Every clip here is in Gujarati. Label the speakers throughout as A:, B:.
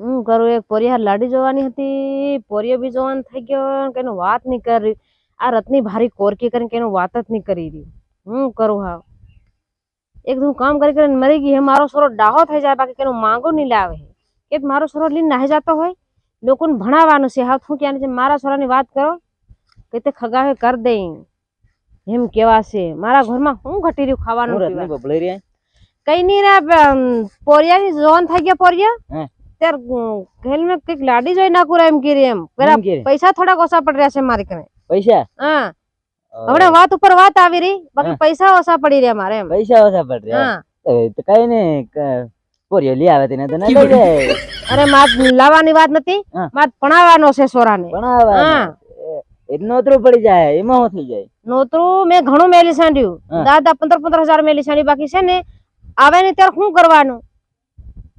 A: હું કરું એક પોરિયા લાડી જોવાની હતી. પોરિયો બી જોવાનું થઈ ગયો કે એનું વાત નહીં કરી આ રથની ભારી કોરકી કરીને કે એનું વાત જ નહીં કરી રહી હું કરું હા એક હું કામ કરી કરીને મરી ગઈ હે મારો સોરો ડાહો થઈ જાય બાકી કેનો માંગો નહીં લાવે કે મારો સોરો લઈને નાહી જતો હોય? લોકોને ભણાવવાનું છે. હા શું ક્યાં છે? મારા સોરાની વાત કરો. કે તે ખગાવે કર દઈ. એમ કેવા છે. મારા ઘરમાં હું ઘટી રહ્યું ખાવાનું
B: હું બબલાઈ રહ્યા?
A: કઈ નઈ રે પોરિયા ની જોન થઈ ગયા પોરિયા. ત્યાર ઘેલ મેં કંઈક લાડી જોઈ નાખું એમ કીરી એમ. પેલા પૈસા થોડા ઓછા પડી રહ્યા છે મારી કને.
B: પૈસા?
A: હા. હમણાં વાત ઉપર વાત આવી રહી બાકી
B: હા.
A: પૈસા ઓછા પડી રહ્યા મારે એમ.
B: પૈસા ઓછા પડી રહ્યા?
A: હા.
B: એ તો કઈ નઈ પોરિયો લઈ આવે તેને તો ના લઈ જાય.
A: અરે માત લાવવાની વાત નથી.
B: હા.
A: માત ભણાવવાનો છે સોરાને.
B: ભણાવવા
A: હા.
B: નોતરું પડી જાય એમાં શું થઈ જાય?
A: નોતરું મેં ઘણું મેલી સાંડ્યું દાદા પંદર પંદર હજાર મેલી સાંડી બાકી છે ને આવે ને ત્યારે શું કરવાનું?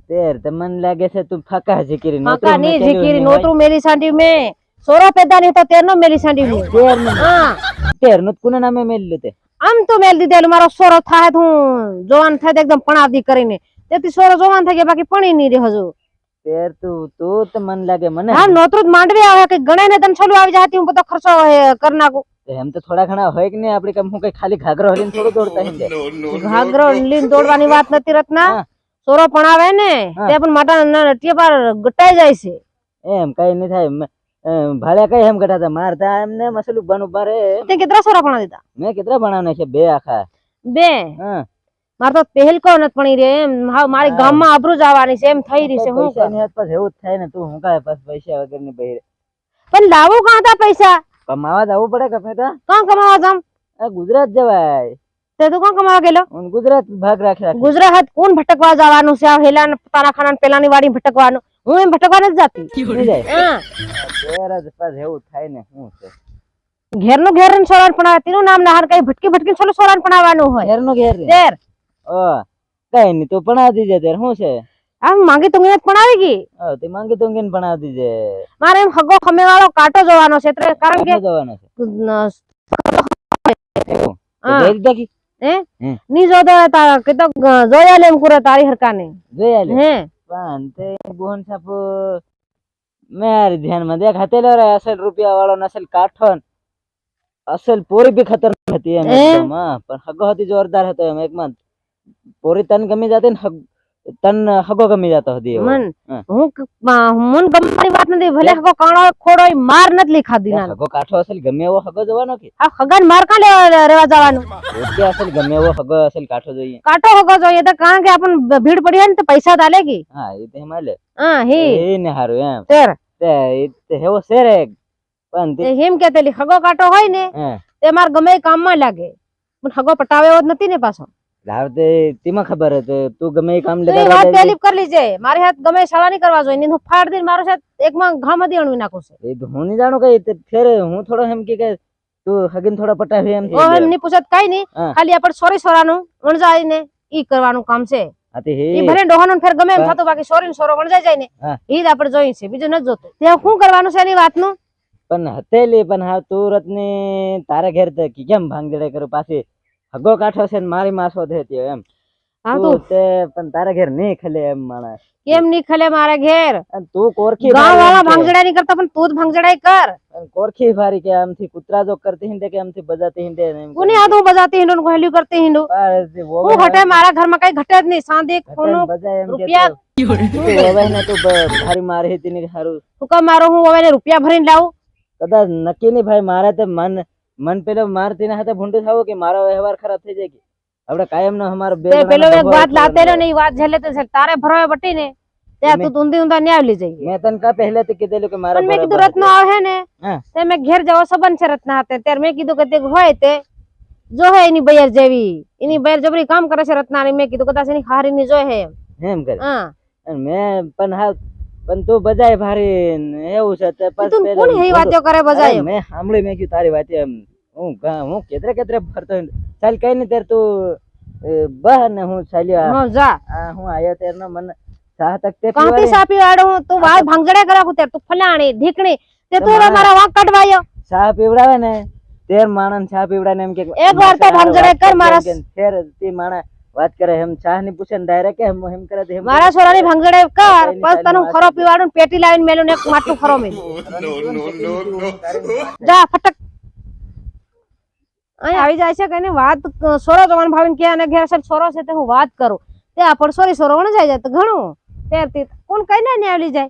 B: તેર તો મન લાગે છે તું ફાકા ઝીકરી
A: ફકા ની ઝીકીરી નોતરું મેલી સાંડી મે. સોરો પેદા નહીં તો તેરનો મેલી તેર મેં. હા.
B: તેરનું કોના નામે મેલ્યું લેતે
A: આમ તો મેલ દીધેલું મારો સોરો થાય તો હું જોવાન થાય એકદમ પણાદી કરીને. તેથી સોરો જોવાન થઈ ગયા બાકી પણી ની રહે હજુ.
B: તેર તું તું તો મન લાગે મને
A: હા નોતરું જ માંડવી આવે કે ગણે ને તને છોલું આવી જાય હું બધો ખર્ચો કરી નાખું.
B: એમ તો થોડા ઘણા હોય કે નહીં આપણે કેમ હું કઈ ખાલી ઘાઘરો હલીને થોડું દોડતા હિંદે
A: ઘાઘરો હલીને દોડવાની વાત નથી રત્ના? સોરો પણ આવે ને તે પણ માટા નટીએ પર ગટાઈ જાય છે.
B: એમ કઈ નહીં થાય મ- કઈ એમ ગટાતા મારતા એમને મસલું બન ઊભા રે
A: તે કેટલા સોરા પણ દીધા?
B: મેં કેટલા બનાવના છે બે આખા.
A: બે?
B: હા.
A: મારે તો પહેલ કો નથી પણી રે એમ મારી
B: ગામ
A: ગામમાં આબરૂ જવાની છે એમ થઈ રહી છે હું
B: એવું જ થાય ને તું હું કાય પાસ પૈસા વગરની બહેરે.
A: પણ લાવું કાં હતા પૈસા?
B: કમાવા જવું પડે ગમે તો
A: કોણ કમાવા જામ
B: ગુજરાત જવાય.
A: તે તો કોણ કમાવા ગયેલો?
B: ગુજરાત ભાગ રાખ્યા
A: ગુજરાત કોણ ભટકવા જવાનું છે? આ હેલા તારા ખાના પેલાની વાડી ભટકવાનું. હું એમ ભટકવા નથી જાતી. હા.
B: એવું થાય ને શું છે?
A: ઘેરનું ઘેર પણ આવે તેનું નામ ના હાર કઈ ભટકી ભટકી સોલો સોરાન પણ આવવાનું હોય
B: ઘેરનું? ઘેર.
A: ઘેર
B: ઓ કઈ નઈ તો પણ દીજે ત્યારે. શું છે?
A: આમ માંગી તું પણ આવી ગઈ
B: હા તે માંગી તું ને ભણાવી દીજે
A: મારે એમ હગો ખમે વાળો કાંટો જોવાનો છે એટલે કારણ કે
B: ક્યાં જવાનું છે
A: ન-
B: એવું તો
A: હા.
B: જોઈ લીધા કી?
A: હે
B: હમ.
A: ની જો તો તા કે તો જોયા લે એમ કુરે તારી હરકાને
B: જોઈ આલે.
A: હે
B: પણ તે બોહન સાપ મારી ધ્યાનમાં દેખ હતેલો રે અસલ રૂપિયા વાળો ને અસલ કાઠો ને અસલ પોરી બી ખતરનાક હતી એમ
A: હે?
B: એકદમ હા પણ હગો હતી જોરદાર હતો એમ એકમાં પોરી તન ગમી જતી ને હગ- તન હગો ગમી જતો હતી.
A: મન?
B: હા.
A: મા- મન ગમવાની વાત નથી. ભલે હગો કાણો ખોડો માર નથી ખાધી ના
B: હગો કાઠો અસલ ગમે એવો હગો જવાનો કે?
A: આ હગન માર કા રેવા જવાનો?
B: ઓકે અસલ ગમે એવો હગો અસલ કાઠો જોઈએ.
A: કાઠો હગો જોઈએ તો કારણ કે આપણ ભીડ પડી હોય ને તો પૈસા તાલે કી.
B: હા એ તો હિમાલય
A: હા હી.
B: એ ને હારું એમ.
A: તેર
B: તે એ તો હેવો સેરે પણ તે
A: હેમ કે તેલી હગો કાંટો હોય ને તે માર ગમે કામ કામમાં લાગે. પણ હગો પટાવે હોત જ નથી ને પાછો.
B: લાવ તે તેમાં ખબર હે તું ગમે એ કામ
A: તો એ
B: લગાડવા
A: વાત પહેલી કરી લીજે. મારી હાથ ગમે શાળા નહીં કરવા જોઈએ. તો ફાડ દઈને મારો સાથ એકમાં ઘા મધી અણવી નાખું છે.
B: એ હું નહીં જાણું કઈ ફેરે હું થોડો એમ કે કે તું હગીન થોડો હે એમ
A: ઓ એમ ની પૂછત કઈ નહીં. ખાલી આપણ સોરી સોરાનું વણજાય ને ઈ કરવાનું કામ છે. ઈ ભલે ડોહાનો ફેર ગમે એમ. થતું બાકી સોરી સોરો વણજાઈ જાય ને. ઈ જ આપણે જોઈ છે. બીજું નથી જોતું. તે શું કરવાનું છે એની વાતનું?
B: પણ હતેલી પણ હા તું રત્ની તારા ઘેર કેમ ભાંગજડાઈ કરું પાછી? હગો કાઠો છે ને મારી માસો થતી એમ.
A: હા
B: તું
A: તું
B: તે પણ તારા ઘેર નહીં ખલે એમ માણસ.
A: કેમ નહીં ખલે મારા ઘેર?
B: અને તું કોરખી
A: ગામ
B: ભારી
A: વાળા
B: એમ કે.
A: ભાંગજડા નહીં કરતા પણ તું જ ભાંગજડાઈ કર.
B: અને કોરખી ભારી કે આમથી કૂતરા જો કરતી હિંદે કે આમથી બજાતી હિંદે ને એમ
A: કોની હાથ હું બજાતી હિંડું કોહેલ્યું કરતી હિંડું?
B: પાડેથી
A: હું
B: વોવાઈ
A: ઘટે મારા ઘરમાં કઈ ઘટે જ નહીં. સાંધી
B: ઘટે ને
A: ખૂનું
B: બજાય એમ કે
A: રૂપિયા
B: તું- તું વોવાઈ ને તું બ- ભારી મારી હતી ને હારું.
A: હુકમ મારો હું હવે એને રૂપિયા ભરીને લાવું?
B: કદાચ નક્કી નહીં ભાઈ મારે તો મન મન પેલો મારતી તેના હાથે ભૂંડું થાવો કે મારો વ્યવહાર ખરાબ થઈ જાય કે? આપણે કાયમ નો અમારો બે
A: પેલો એક વાત. લાતેલો ને ઈ વાત ઝેલે તો તારે ભરાવે બટી ને ત્યાં તું ઊંધી ઊંધા ન્યાય લઈ જઈએ
B: મેં તને કા પહેલેથી કીધેલું કે મારા
A: મેં કીધું રત્ન આવે ને તે મેં ઘેર જવો સબન છે રત્ના હાથે. ત્યારે મેં કીધું કે તે હોય તે. જો હે એની બૈર જેવી. એની બૈર જબરી કામ કરે છે રત્નાની મેં કીધું કદાચ એની હારી ની જો હે એમ.
B: એમ કરે.
A: હા.
B: મેં પણ હા પણ તું બજાય ભારી ને એવું છે તે પછી
A: તું કોણ હે વાતો કરે બજાય
B: મે સાંભળી મેં કીધું તારી વાતે એમ હું હું કેતરે કેતરે ફરતો. ચાલ કઈ નહીં તેર તું બહ ને હું ચાલ્યો
A: હા, જા
B: હું આયો તેરનો મને ચાહ તક તે
A: કાંતી. સાપી વાળો હું તું વાત ભાંગજડા કરાવું ત્યારે તું ફલાણી ઢીકણી તે તું મારા વાંક કઢવાયો
B: ચા પીવડાવે ને તેર માણસ ચા પીવડાને એમ કે
A: એક વાર તો ભાંગડે કર મારા-
B: ફેર તે માણસ વાત કરે એમ ચાહની પૂછે ને ડાયરેક્ટ એમ એમ કરે એમ
A: મારા છોરાની ભંગડે કર બસ તને ખરો પીવાડું પેટી લાવીને મેલું ને એક માટલું ખરો મેલું. જા ફટક. અહીં આવી જાય છે કે એની વાત છોરો સોરો તમારા ભાવીને કે અને ઘેર છે સોરો છે તે હું વાત કરું. તે આપણ પણ સોરી સોરો વણ જાય તો ઘણું. તે તે કોણ કઈ ને આવી જાય?